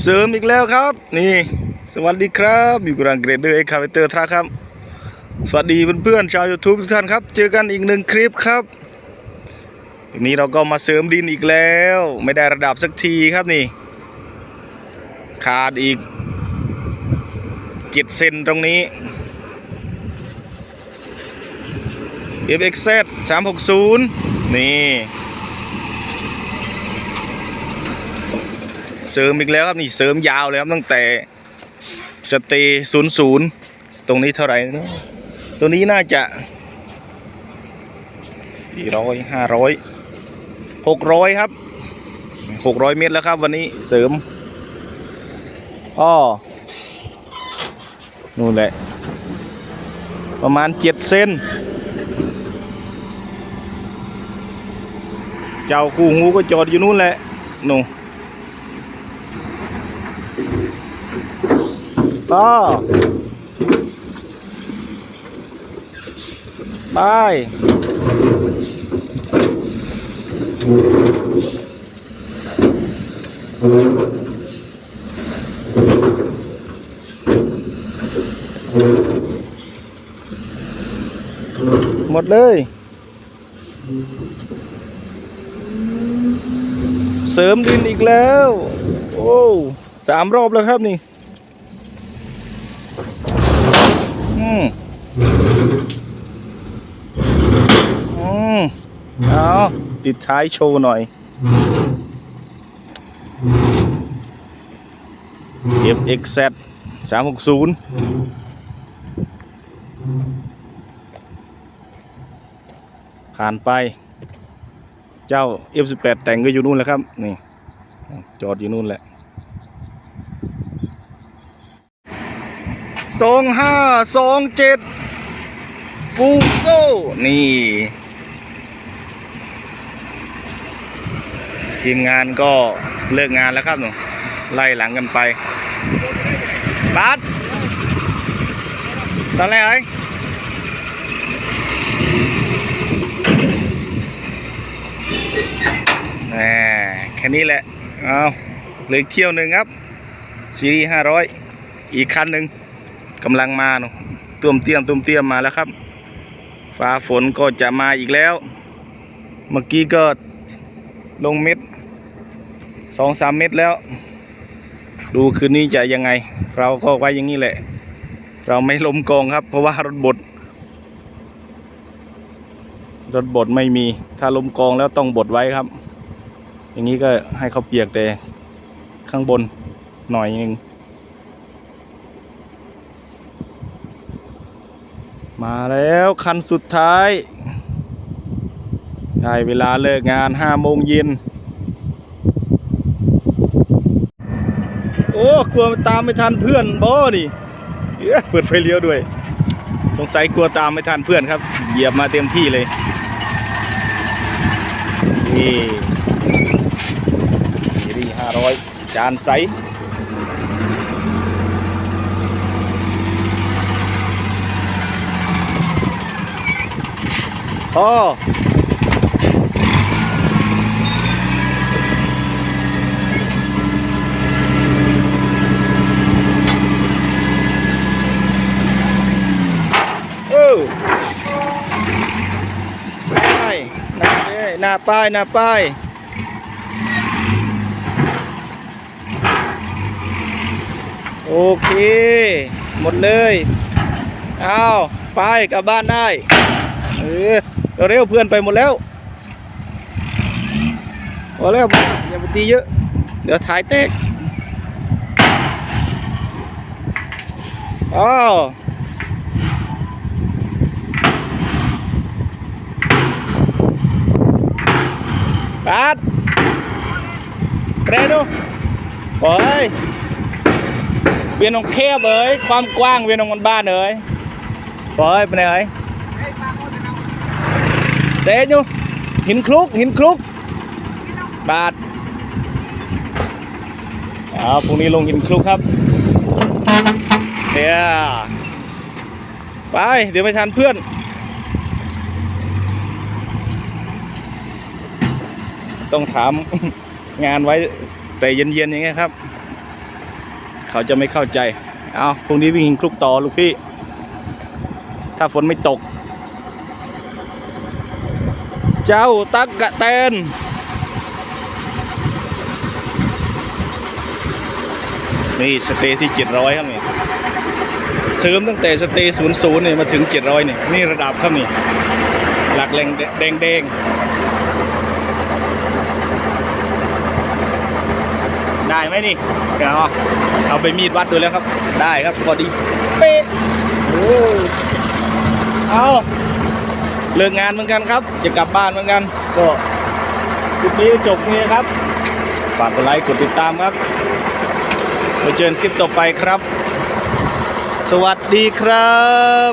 เสริมอีกแล้วครับ นี่ สวัสดีครับอยู่กับรังเกรดเดอร์เอ็กคาเวเตอร์ทราครับ สวัสดีเพื่อนๆชาว YouTube ทุกท่านครับ เจอกันอีกหนึ่งคลิปครับวันนี้เราก็มาเสริมดินอีกแล้ว ไม่ได้ระดับสักทีครับนี่ ขาดอีกเจ็ดเซนตรงนี้ FXZ 360 นี่ เสริมอีกแล้วครับนี่เสริมยาวเลยครับตั้งแต่สเตย์ศูนย์ศูนย์ตรงนี้เท่าไหร่นะตัวนี้น่าจะสี่ร้อยห้าร้อยหกร้อยครับหกร้อยเมตรแล้วครับ วันนี้เสริมอ้อนู่นแหละ ประมาณเจ็ดเซนเจ้าคู่หูก็จอดอยู่นู่นแหละนู่น ต่อไปหมดเลยเสริมดินอีกแล้ว โอ้สามรอบแล้วครับนี่ อื มอืมเอาติดท้ายโชว์หน่อย FXZ 360ผ่านไป เจ้า F18 แต่งก็อยู่นู่นแหละครับ นี่ จอดอยู่นู่นแหละ สองห้าสองเจ็ดฟูโซนี่ ทีมงานก็เลิกงานแล้วครับหนูไล่หลังกันไปบัสตอนแรกไอ้แหมแค่นี้แหละ เอาเหลือกเที่ยวหนึ่งครับซีรีส์ห้าร้อยอีกคันหนึ่ง กำลังมาเนอะตุ้มเตรียมตุ้มเตรียมมาแล้วครับ ฟ้าฝนก็จะมาอีกแล้ว เมื่อกี้ก็ลงเม็ดสองสามเม็ดแล้ว ดูคืนนี้จะยังไง เราก็ไว้อย่างนี้แหละ เราไม่ล้มกองครับ เพราะว่ารถบดรถบดไม่มี ถ้าล้มกองแล้วต้องบดไว้ครับ อย่างนี้ก็ให้เขาเปียกแต่ข้างบนหน่อยนึง มาแล้วคันสุดท้าย ได้เวลาเลิกงานห้าโมงเย็น โอ้กลัวตามไม่ทันเพื่อนบอนี่เอเปิดไฟเลี้ยวด้วย สงสัยกลัวตามไม่ทันเพื่อนครับ เหยียบมาเต็มที่เลยนี่ซีรีห้าร้อยจานใส พ่อเออป้หน้าเอ้ยหน้าป้ายหน้าป้ายโอเค หมดเลย เอาไปกลับบ้านได้ เออ เร็วเพื่อนไปหมดแล้วพอแล้วอย่าไปตีเยอะ เดี๋ยวถ่ายแตกอ้าวปัดเรนูโอ้ยเวียนองแคบเอ้ยความกว้างเวียนองมันบ้านเอ้ยโอ้ยไปไหนเอ้ย เจ๊ยูหินคลุกหินคลุก บาทเอาพรุ่งนี้ลงหินคลุกครับเดี๋ยวไป เดี๋ยวไปทันเพื่อน ต้องถามงานไว้แต่เย็นๆอย่างเงี้ยครับ เขาจะไม่เข้าใจ เอาพรุ่งนี้วิ่งหินคลุกต่อลูกพี่ ถ้าฝนไม่ตก เจ้าตักกะแตนนี่สเตย์ที่ 700 ครับนี่เสริมตั้งแต่สเตย์00เนี่ยมาถึง 700นี่นี่ระดับครับนี่ หลักแรงแดงแดงได้ไหมนี่เอาเอาไปมีดวัดดูแล้วครับ ได้ครับพอดี เป๊ะโอ้เอา เลิกงานเหมือนกันครับ จะกลับบ้านเหมือนกัน ก็คลิปนี้จบนี้ครับ ฝากกดไลค์กดติดตามครับไปเจอกันคลิปต่อไปครับ สวัสดีครับ